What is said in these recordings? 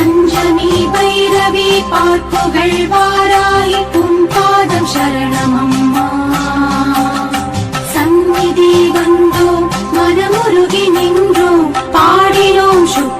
அஞ்சனி பைரவி பார்ப்புகள் வாராய் உன் பாதம் சரணமம்மா. சந்நிதி வந்தோம் மனமுருகி நின்றோம் பாடினோம் சுப்பிரபாதம்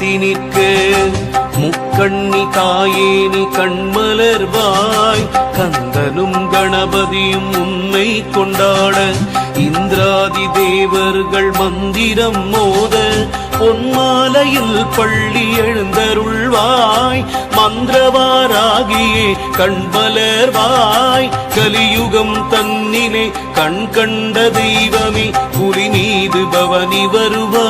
வாழ்த்தி நிற்க. முக்கண்ணி தாயேனி கண்மலர்வாய் கந்தனும் கணபதியும் உன்னை கொண்டாட. இந்திராதி தேவர்கள் மந்திரம் மோத. பொன்மாலையில் பள்ளி எழுந்தருள்வாய். மந்திரவாராகியே கண்பலர்வாய் கலியுகம் தன்னிலே கண் கண்ட தெய்வமே புலி மீது பவனி வருவாய்.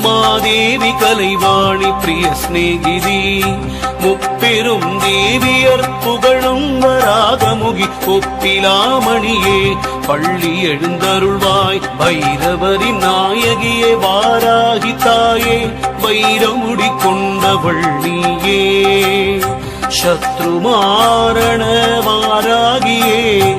மாதேவி கலைவாணி பிரிய சிநேகிதி. முப்பெரும் தேவியர் புகழும் வராகமுகி ஒப்பிலாமணியே. பள்ளி எழுந்தருள்வாய் பைரவரின் நாயகியே வாராகி தாயே வைரமுடி கொண்டவள் நீயே. சத்ருமாரண வாராகியே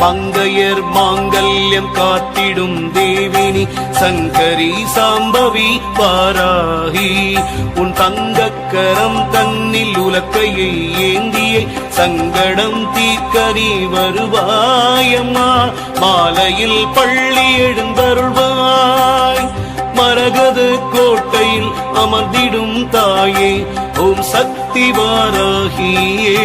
மங்கையர் மாங்கல்யம் காத்திடும் தேவினி சங்கரி சாம்பவி பாராகி. உன் தங்கக்கரம் தன்னில் உலக்கையை ஏந்திய சங்கடம் தீர்க்கரி வருவாயம்மா. மாலையில் பள்ளி எழுந்தருள்வாய். மரகது கோட்டையில் அமர்ந்திடும் தாயே ஓம் சக்தி வாராகியே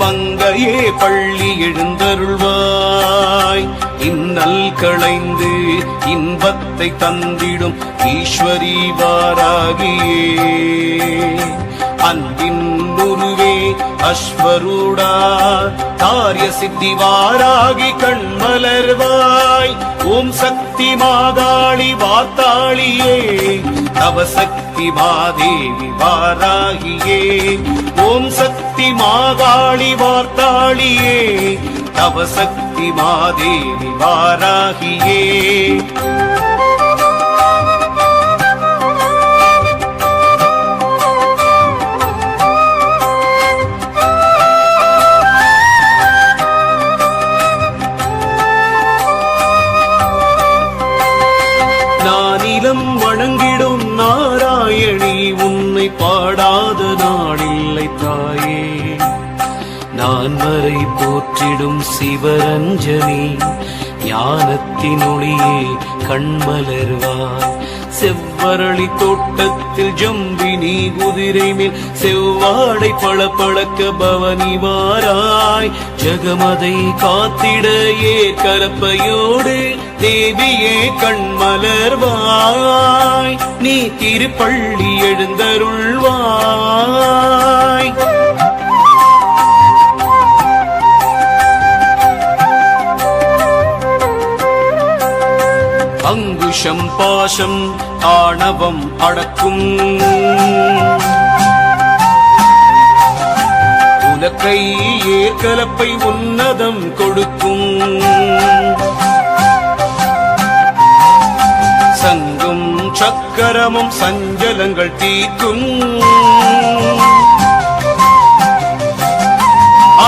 மங்கையே பள்ளி எழுந்தருள்வாய். இன்னல் களைந்து இன்பத்தை தந்திடும் ஈஸ்வரி வாராகியே. அன்பின் உருவே அஸ்வரூடா காரிய சித்தி வாராகி கண்மலர்வாய். ஓம் சக்தி மாதாளி வாத்தாளியே. தவ சக்தி மாதேவி வாராகியே ஓம் சக்தி மாகாளி வார்த்தாளியே தவ சக்தி மாதேவி வாராகியே போற்றிடும் சிவரஞ்சனி ஞானத்தின் ஒளியே கண்மலர்வாய். செவ்வரளி தோட்டத்தில் ஜம்பினி குதிரை மேல் செவ்வாடை பளபளக்க பவனி வாராய். ஜகமதை காத்திட கலப்பையோடு தேவியே கண்மலர்வாய். நீ திருப்பள்ளி எழுந்தருள்வாய். அங்குஷம் பாசம் ஆணவம் அடக்கும். உலக்கை ஏற்கலப்பை உன்னதம் கொடுக்கும். சங்கும் சக்கரமும் சஞ்சலங்கள் தீர்க்கும்.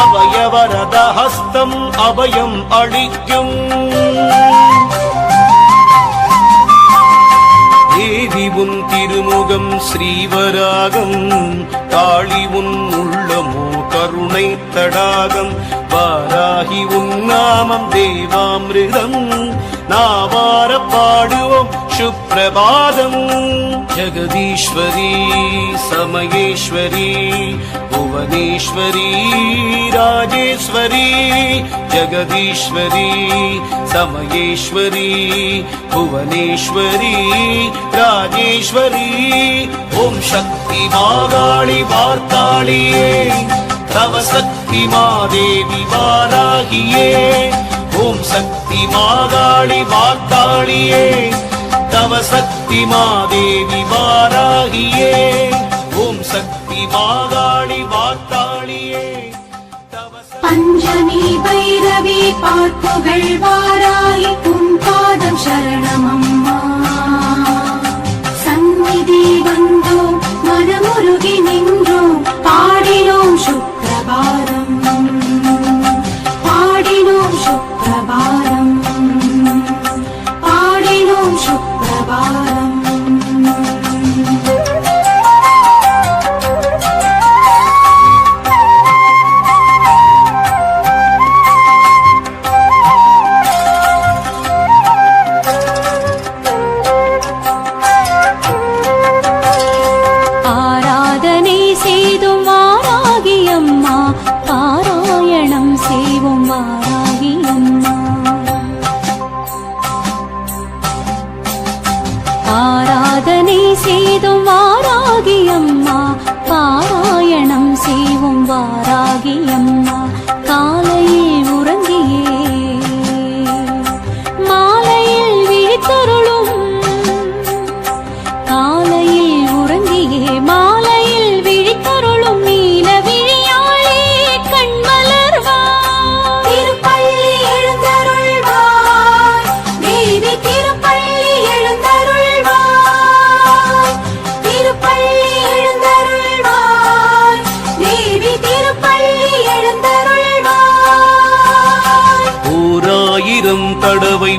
அவயவரத ஹஸ்தம் அபயம் அளிக்கும் தேவி உன் திருமுகம் ஸ்ரீவராகம். தாளி உன் உள்ளமோ கருணை தடாகம். வாராகி உன் நாமம் தேவாமிருதம். நாவார பாடுவோம் சுப்பிரபாதம். ஜெகதீஸ்வரி சமயேஸ்வரி புவனேஸ்வரி ராஜேஸ்வரி ஜெகதீஸ்வரி சமயேஸ்வரி புவனேஸ்வரி ராஜேஸ்வரி ஓம் சக்தி மாகாளி வார்த்தாளியே தவ சக்தி மாதேவி வாராகியே ஓம் சக்தி மாகாளி வாக்காளியே தவ சக்தி மாதேவி வாராகியே ஓம் சக்தி மாகாளி வாத்தாளியே பஞ்சமி பைரவி பார்ப்புகள் வாராய் உன் பாதம் சரணமம்மா. சந்நிதி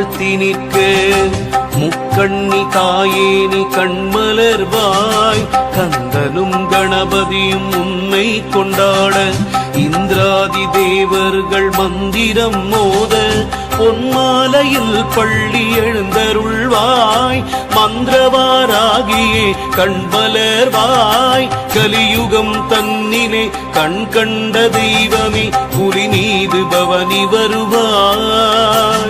வாழ்த்தி நிற்க. முக்கண்ணி தாயேனி கண்மலர்வாய் கந்தனும் கணபதியும் உன்னை கொண்டாட. இந்திராதி தேவர்கள் மந்திரம் மோத. பொன்மாலையில் பள்ளி எழுந்தருள்வாய். மந்திரவாராகியே கண்மலர்வாய் கலியுகம் தன்னிலே கண் கண்ட தெய்வமே புலி மீது பவனி வருவாய்.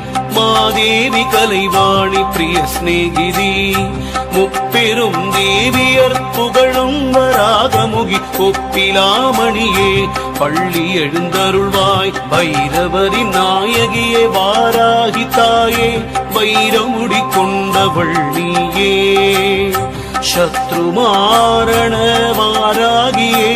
மாதேவி கலைவாணி பிரிய சிநேகிதி. முப்பெரும் தேவியர் புகழும் வராகமுகி ஒப்பிலாமணியே. பள்ளி எழுந்தருள்வாய் பைரவரி நாயகியே வாராகி தாயே வைரமுடி கொண்டவள் நீயே. சத்ருமாரண வாராகியே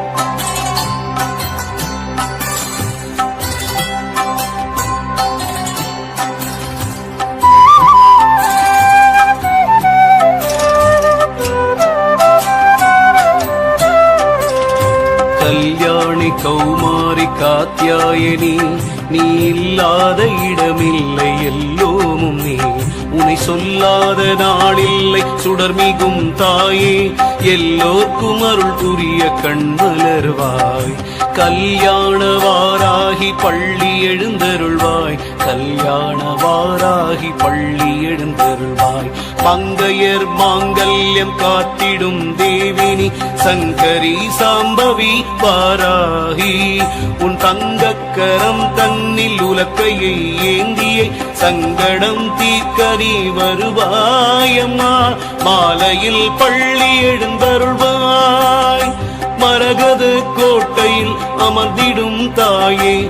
கௌமாரி காத்தியாயனி நீ இல்லாத இடமில்லை எல்லோமும் நீ. உனை சொல்லாத நாளில்லை சுடர்மிகும் தாயே. எல்லோர்க்கும் அருள் புரிய கண்மலர்வாய். கல்யாண வாராகி பள்ளி எழுந்தருள்வாய். கல்யாண வாராகி பள்ளி எழுந்தருள்வாய். மங்கையர் மாங்கல்யம் காத்திடும் தேவினி சங்கரி சாம்பவி வாராகி உன் தங்கக்கரம் தன்னில் உலக்கையை ஏந்தியை சங்கடம் தீர்க்கரி வருவாயம்மா. மாலையில் பள்ளி எழுந்தருள்வாய். மரகத கோட்டையில் அமர்ந்திடும் தாயே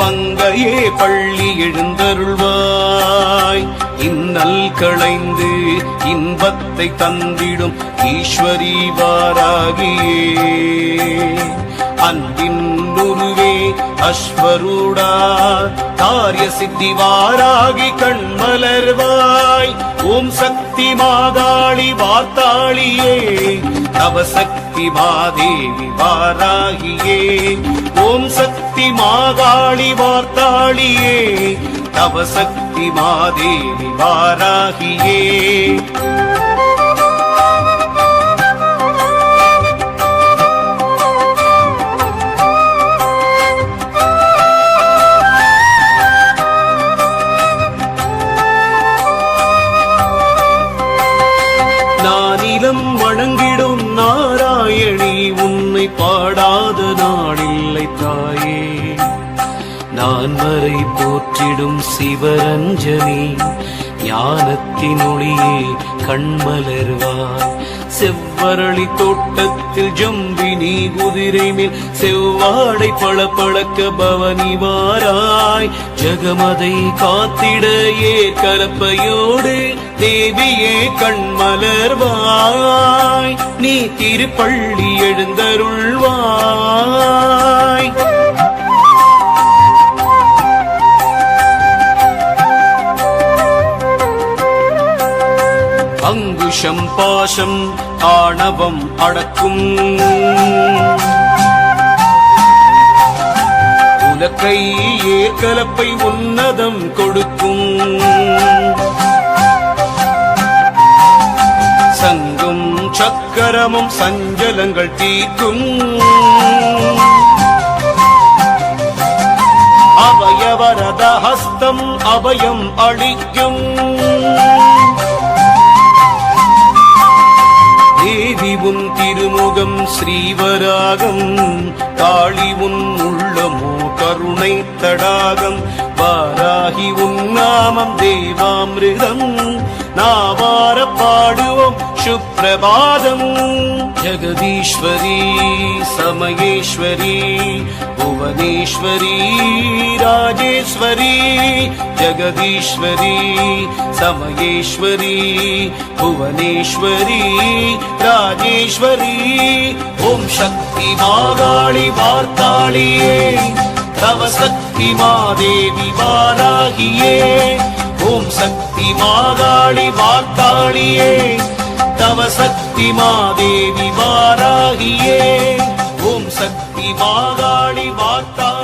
மங்கையே பள்ளி எழுந்தருள்வாய். இன்னல் களைந்து இன்பத்தை தந்திடும் ஈஸ்வரி வாராகியே. அன்பின் உருவே அஸ்வரூடா காரிய சித்தி வாராகி கண்மலர்வாய் ஓம் சக்தி மாதாளி வார்த்தாளியே நவசக்தி மாதேவி வாராகியே. ஓம் சக்தி மாதாளி வார்த்தாளியே நவசக்தி மாதேவி வாராகியே. சிவரை போற்றிடும் சிவரஞ்சனி ஞானத்தின் ஒளியே கண்மலர்வாய். செவ்வரளி தோட்டத்தில் ஜம்பினி குதிரை மேல் செவ்வாடை பளபளக்க பவனி வாராய். ஜகமதை காத்திட கலப்பையோடு தேவியே கண்மலர்வாய். நீ திருப்பள்ளி எழுந்தருள்வாய். அங்குஷம் பாசம் ஆணவம் அடக்கும். உலக்கை ஏற்கலப்பை உன்னதம் கொடுக்கும். சங்கும் சக்கரமும் சஞ்சலங்கள் தீர்க்கும். அவயவரத ஹஸ்தம் அபயம் அளிக்கும் உன் திருமுகம் ஸ்ரீவராகம். காளி உன் உள்ளமோ கருணை தடாகம். வாராகி உன் நாமம் தேவாமிருதம். நாவார பாடுவோம். सुप्रवाद जगदीश्वरी समयेश्वरी भुवनेश्वरी राजेश्वरी जगदीश्वरी समयेश्वरी भुवनेश्वरी राजेश्वरी। ॐ शक्ति मागाळि वाणि तव शक्ति मा देवि वाराहि ॐ शक्ति मागाळि वाणी தவ சக்தி மாதேவி வாராகியே ஓம் சக்தி மாகாளி வார்த்தாளியே